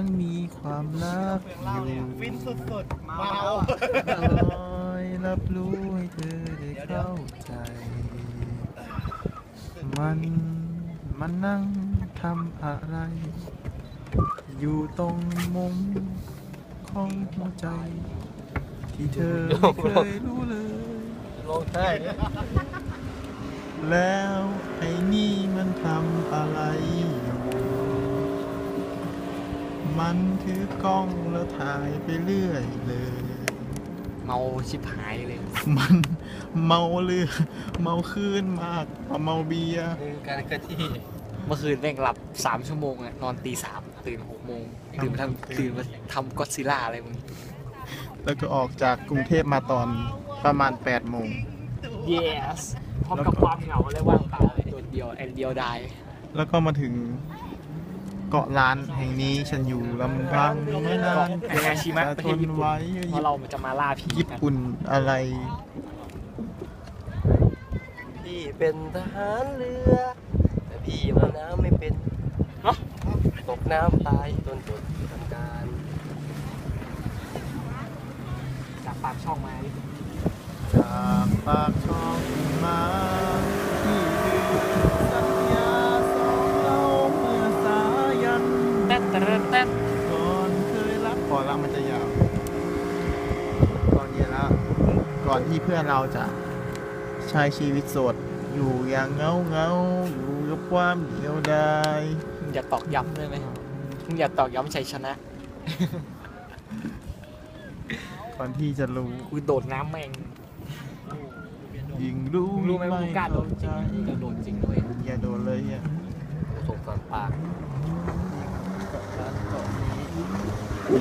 ยังมีความรักอยู่ฟินสุดๆเมาคอยรับรู้ให้เธอได้เข้าใจ มันมันนั่งทำอะไร อยู่ตรงมุมของหัวใจ ที่เธอไม่เคยรู้เลย ลงใช่แล้วไอ้นี่มันทำอะไรอยู่ มันถือกล้องแล้วถ่ายไปเรื่อยเลย เมาชิบหายเลยมันเมาเรือเมาคืนมากกว่าเมาเบียร์คือการเคลื่อนที่เมื่อคืนแม่งหลับสามชั่วโมงอะนอนตีสามตื่นหกโมงตื่นมาทำตื่นมาทำก็อดซิลล่าอะไรมึงแล้วก็ออกจากกรุงเทพมาตอนประมาณ8โมง yes พร้อมกับความเหงาและว่างเปล่าโดดเดียวแอนเดียวดายแล้วก็มาถึง เกาะล้านแห่งนี้ฉันอยู่ลำพังไม่นานเกาะฮาชิมะจะประทเทศนญี่ปุ่นไว้เพราะเราจะมาล่าผีญี่กันปุ่นอะไร พี่เป็นทหารเรือ แต่พี่ว่ายน้ำไม่เป็นตกน้ำตายจนจดทำการจากปากช่องมาดิจากปากช่องมาที่คือสัญญาสองเราเมื่อสายัน แต๊ดแต๊ดแต๊ด ก่อนเคยรักก่อนรักมันจะยาวก่อนเย็นแล้ว ก่อนที่เพื่อนเราจะใช้ชีวิตโสดอยู่อย่างเงาเงาๆอยู่กับความเดียวดายมึงอย่าตอกย้ำได้ไหมมึงอย่าตอกย้ำชัยชนะก่อนที่จะรู้กูโดดน้ำแม่งยิ่งรู้มึงรู้ไหมว่ามึงกล้าโดดจริงมึงจะโดดจริงด้วยอย่าโดนเลยอะสงสารปาก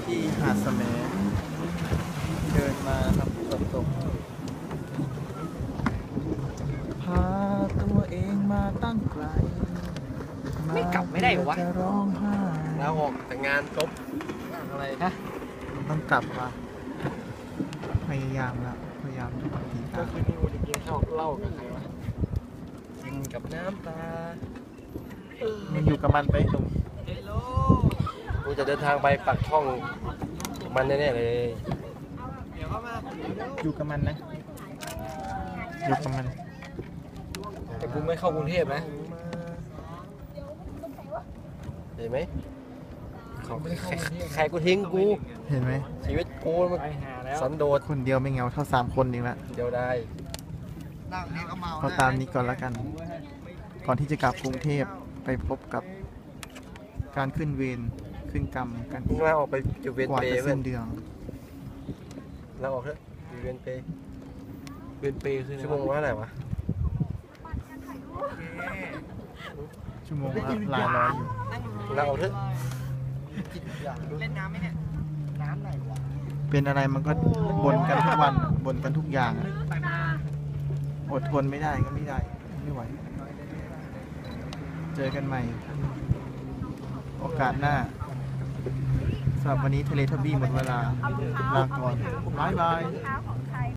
ที่หาดสะแมเดินมาทำฝนตกพาตัวเอง มาตั้งไกลไม่กลับไม่ได้เหรอวะจะร้องไห้แล้วออกแต่งงานจบอะไรฮะต้องกลับว่ะพยายามละพยายามทุกทีก็คือนี่กูจะกินข้าวเหล้ากับใครวะกินกับน้ำตามันอยู่กับมันไปตรงกูจะเดินทางไปปักช่องมันแน่ๆเลย อยู่กับมันนะอยู่กับมัน แต่กูไม่เข้ากรุงเทพนะเห็นไหมเขาไม่ได้เข้ากรุงเทพใครกูทิ้งกูเห็นไหมชีวิตกูมันไปหาแล้วสันโดษคนเดียวไม่เหงาเท่าสามคนเองละเดียวได้พอตามนี้ก่อนละกัน ก่อนที่จะกลับกรุงเทพไปพบกับ การขึ้นเวรขึ้นกรรมกันมึอีงกมาออกไปอยู่เวนกว่าเปจะเพื่อสิ้นนเดือนเราออกเถอะอยู่เวนเปเป็นเปย์คืออะไรชั่วโมงว่าอะไรวะ ชั่วโมงละหลายร้อยอยู่ เราออกเถอะเป็นอะไรมันก็บนกันทุกวันบนกันทุกอย่างอะอดทนไม่ได้ก็ไม่ได้ ไม่ไหว เจอกันใหม่ โอกาสหน้าสำหรับวันนี้เทเลทบี้หมดเวลาลาก่อนบายบายครับ